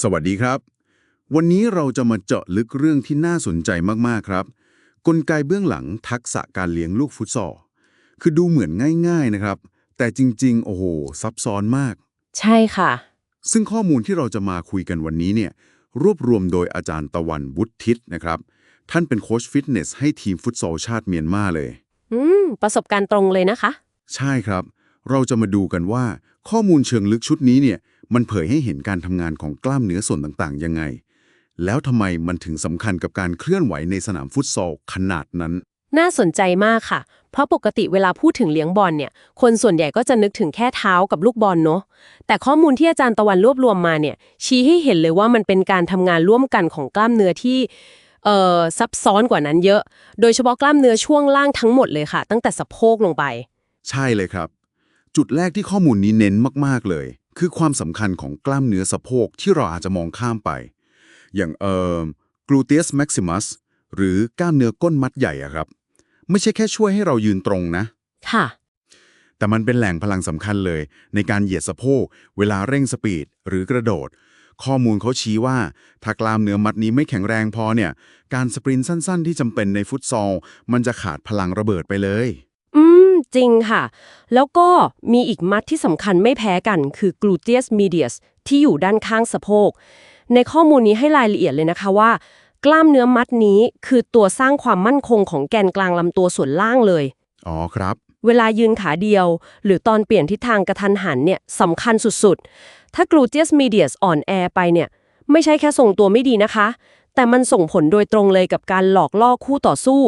สวัสดีครับ วันนี้เราจะมาเจาะลึกเรื่องที่น่าสนใจมากๆครับ กลไกเบื้องหลังทักษะการเลี้ยงลูกฟุตซอลคือดูเหมือนง่าย ๆนะครับ แต่จริงๆ โอ้โห ซับซ้อนมาก ใช่ค่ะ ซึ่งข้อมูลที่เราจะมาคุยกันวันนี้เนี่ยรวบรวมโดยอาจารย์ตะวันวุฒิทิศนะครับ ท่านเป็นโค้ชฟิตเนสให้ทีมฟุตซอลชาติเมียนมาเลย อืม ประสบการณ์ตรงเลยนะคะ ใช่ครับ เราจะมาดูกันว่าข้อมูลเชิงลึกชุดนี้เนี่ย มันเผยให้เห็นการทำงานของกล้ามเนื้อส่วนต่างๆ ยังไง แล้วทำไมมันถึงสำคัญกับการเคลื่อนไหวในสนามฟุตซอลขนาดนั้น น่าสนใจมากค่ะ เพราะปกติเวลาพูดถึงเลี้ยงบอลเนี่ย คนส่วนใหญ่ก็จะนึกถึงแค่เท้ากับลูกบอลเนาะ แต่ข้อมูลที่อาจารย์ตะวันรวบรวมมาเนี่ย ชี้ให้เห็นเลยว่ามันเป็นการทำงานร่วมกันของกล้ามเนื้อที่เอ่อซับซ้อนกว่านั้นเยอะ โดยเฉพาะกล้ามเนื้อช่วงล่างทั้งหมดเลยค่ะ ตั้งแต่สะโพกลงไป ใช่เลยครับ จุดแรกที่ข้อมูลนี้เน้นมากๆเลย คือความสำคัญของกล้ามเนื้อสะโพกที่เราอาจจะมองข้ามไป อย่างเอ่อ gluteus maximus หรือกล้ามเนื้อก้นมัดใหญ่อะครับ ไม่ใช่แค่ช่วยให้เรายืนตรงนะ ค่ะ แต่มันเป็นแหล่งพลังสำคัญเลย ในการเหยียดสะโพกเวลาเร่งสปีดหรือกระโดด ข้อมูลเขาชี้ว่า ถ้ากล้ามเนื้อมัดนี้ไม่แข็งแรงพอเนี่ย การสปรินต์สั้น ๆ ที่จำเป็นในฟุตซอลมันจะขาดพลังระเบิดไปเลยอืม จริงค่ะ แล้วก็มีอีกมัดที่สำคัญไม่แพ้กันคือ gluteus medius ที่อยู่ด้านข้างสะโพก ในข้อมูลนี้ให้รายละเอียดเลยนะคะว่า กล้ามเนื้อมัดนี้คือตัวสร้างความมั่นคงของแกนกลางลำตัวส่วนล่างเลย อ๋อครับ เวลายืนขาเดียว หรือตอนเปลี่ยนทิศทางกระทันหันเนี่ยสำคัญสุดๆ ถ้า gluteus medius อ่อนแอไปเนี่ยไม่ใช่แค่ส่งตัวไม่ดีนะคะ แต่มันส่งผลโดยตรงเลยกับการหลอกล่อคู่ต่อสู้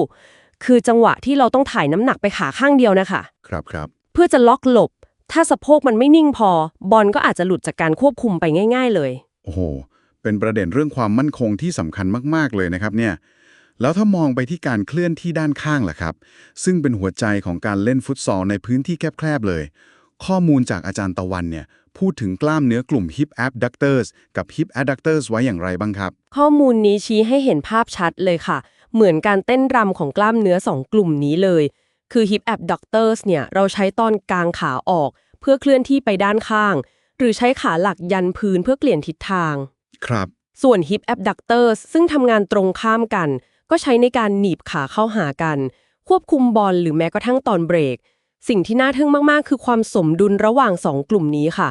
คือจังหวะที่เราต้องถ่ายน้ำหนักไปขาข้างเดียวนะคะครับครับเพื่อจะล็อกหลบ ถ้าสะโพกมันไม่นิ่งพอ บอลก็อาจจะหลุดจากการควบคุมไปง่าย ๆ เลย โอ้โห เป็นประเด็นเรื่องความมั่นคงที่สำคัญมากๆเลยนะครับเนี่ย แล้วถ้ามองไปที่การเคลื่อนที่ด้านข้างล่ะครับ ซึ่งเป็นหัวใจของการเล่นฟุตซอลในพื้นที่แคบๆเลย ข้อมูลจากอาจารย์ตะวันเนี่ยพูดถึงกล้ามเนื้อกลุ่ม hip abductors กับ hip adductors ไว้อย่างไรบ้างครับ ข้อมูลนี้ชี้ให้เห็นภาพชัดเลยค่ะ เหมือนการเต้นรำของกล้ามเนื้อสองกลุ่มนี้เลย คือ hip abductors เนี่ยเราใช้ตอนกลางขาออก เพื่อเคลื่อนที่ไปด้านข้าง หรือใช้ขาหลักยันพื้นเพื่อเปลี่ยนทิศทาง ครับ ส่วน hip abductors ซึ่งทำงานตรงข้ามกัน ก็ใช้ในการหนีบขาเข้าหากัน ควบคุมบอลหรือแม้กระทั่งตอนเบรก สิ่งที่น่าทึ่งมากๆ คือความสมดุลระหว่างสองกลุ่มนี้ค่ะ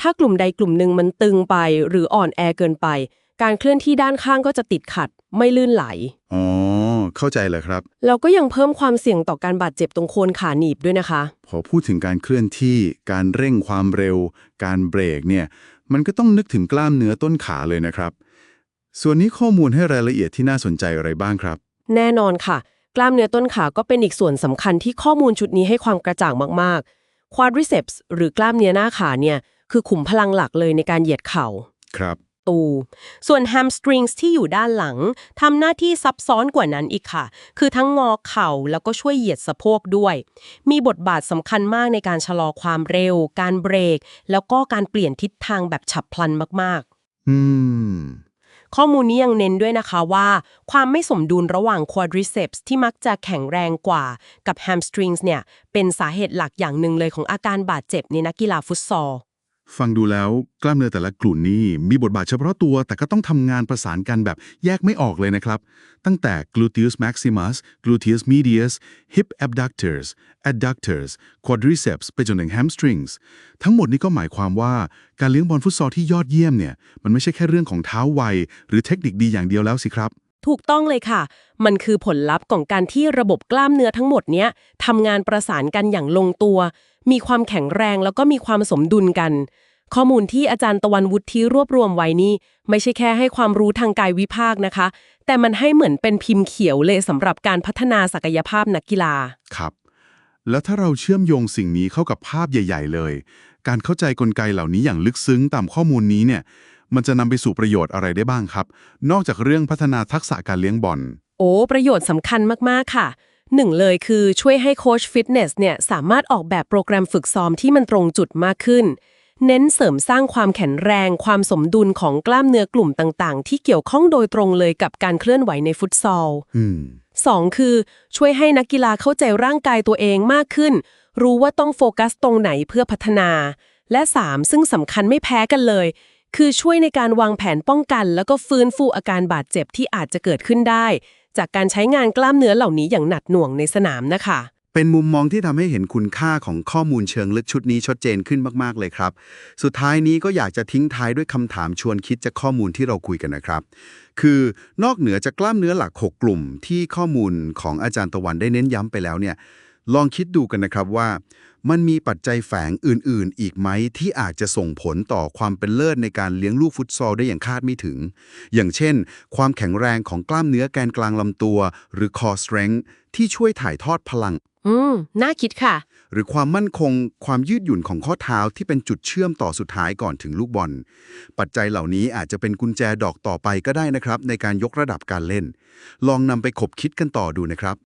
ถ้ากลุ่มใดกลุ่มหนึ่งมันตึงไป หรืออ่อนแอเกินไป การเคลื่อนที่ด้านข้างก็จะติดขัด ไม่ลื่นไหล อ๋อ เข้าใจเลยครับแล้วก็ยังเพิ่มความเสี่ยงต่อการบาดเจ็บตรงโคนขาหนีบด้วยนะคะ พอพูดถึงการเคลื่อนที่ การเร่งความเร็ว การเบรกเนี่ย มันก็ต้องนึกถึงกล้ามเนื้อต้นขาเลยนะครับ ส่วนนี้ข้อมูลให้รายละเอียดที่น่าสนใจอะไรบ้างครับ แน่นอนค่ะ กล้ามเนื้อต้นขาก็เป็นอีกส่วนสำคัญที่ข้อมูลชุดนี้ให้ความกระจ่างมากๆ quadriceps หรือกล้ามเนื้อหน้าขาเนี่ย คือขุมพลังหลักเลยในการเหยียดเข่า ครับ ตู ส่วน hamstrings ที่อยู่ด้านหลังทำหน้าที่ซับซ้อนกว่านั้นอีกค่ะ คือทั้งงอเข่าแล้วก็ช่วยเหยียดสะโพกด้วย มีบทบาทสำคัญมากในการชะลอความเร็ว การเบรก แล้วก็การเปลี่ยนทิศทางแบบฉับพลันมากๆ อืมข้อมูลนี้ยังเน้นด้วยนะคะว่า ความไม่สมดุลระหว่าง quadriceps ที่มักจะแข็งแรงกว่ากับ hamstrings เนี่ย เป็นสาเหตุหลักอย่างหนึ่งเลยของอาการบาดเจ็บในนักกีฬาฟุตซอล ฟังดูแล้วกล้ามเนื้อแต่ละกลุ่มนี้มีบทบาทเฉพาะตัว แต่ก็ต้องทำงานประสานกันแบบแยกไม่ออกเลยนะครับ ตั้งแต่ gluteus maximus gluteus medius hip abductors adductors quadriceps ไปจนถึง hamstrings ทั้งหมดนี้ก็หมายความว่าการเลี้ยงบอลฟุตซอลที่ยอดเยี่ยมเนี่ยมันไม่ใช่แค่เรื่องของเท้าไว หรือเทคนิคดีอย่างเดียวแล้วสิครับ ถูกต้องเลยค่ะ มันคือผลลัพธ์ของการที่ระบบกล้ามเนื้อทั้งหมดเนี้ยทำงานประสานกันอย่างลงตัว มีความแข็งแรงแล้วก็มีความสมดุลกัน ข้อมูลที่อาจารย์ตะวันวุฒิรวบรวมไว้นี่ ไม่ใช่แค่ให้ความรู้ทางกายวิภาคนะคะ แต่มันให้เหมือนเป็นพิมพ์เขียวเลยสำหรับการพัฒนาศักยภาพนักกีฬาครับ แล้วถ้าเราเชื่อมโยงสิ่งนี้เข้ากับภาพใหญ่ ๆ เลย การเข้าใจกลไกเหล่านี้อย่างลึกซึ้งตามข้อมูลนี้เนี่ยมันจะนำไปสู่ประโยชน์อะไรได้บ้างครับ นอกจากเรื่องพัฒนาทักษะการเลี้ยงบอลโอ้ประโยชน์สำคัญมากๆค่ะ หนึ่งเลยคือช่วยให้โค้ชฟิตเนสเนี่ยสามารถออกแบบโปรแกรมฝึกซ้อมที่มันตรงจุดมากขึ้น เน้นเสริมสร้างความแข็งแรง ความสมดุลของกล้ามเนื้อกลุ่มต่างๆ ที่เกี่ยวข้องโดยตรงเลยกับการเคลื่อนไหวในฟุตซอลอืมสองคือช่วยให้นักกีฬาเข้าใจร่างกายตัวเองมากขึ้น รู้ว่าต้องโฟกัสตรงไหนเพื่อพัฒนา และ 3 ซึ่งสำคัญไม่แพ้กันเลย คือช่วยในการวางแผนป้องกัน แล้วก็ฟื้นฟูอาการบาดเจ็บที่อาจจะเกิดขึ้นได้ จากการใช้งานกล้ามเนื้อเหล่านี้อย่างหนักหน่วงในสนามนะคะ เป็นมุมมองที่ทำให้เห็นคุณค่าของข้อมูลเชิงลึกชุดนี้ชัดเจนขึ้นมากๆเลยครับ สุดท้ายนี้ก็อยากจะทิ้งท้ายด้วยคำถามชวนคิดจากข้อมูลที่เราคุยกันนะครับ คือนอกเหนือจากกล้ามเนื้อหลัก 6 กลุ่ม ที่ข้อมูลของอาจารย์ตะวันได้เน้นย้ำไปแล้วเนี่ย ลองคิดดูกันนะครับว่า มันมีปัจจัยแฝงอื่นๆ อีกไหมที่อาจจะส่งผลต่อความเป็นเลิศในการเลี้ยงลูกฟุตซอลได้อย่างคาดไม่ถึง อย่างเช่น ความแข็งแรงของกล้ามเนื้อแกนกลางลำตัว หรือ core strength ที่ช่วยถ่ายทอดพลัง อืม น่าคิดค่ะ หรือความมั่นคง ความยืดหยุ่นของข้อเท้าที่เป็นจุดเชื่อมต่อสุดท้ายก่อนถึงลูกบอล ปัจจัยเหล่านี้อาจจะเป็นกุญแจดอกต่อไปก็ได้นะครับ ในการยกระดับการเล่น ลองนำไปขบคิดกันต่อดูนะครับ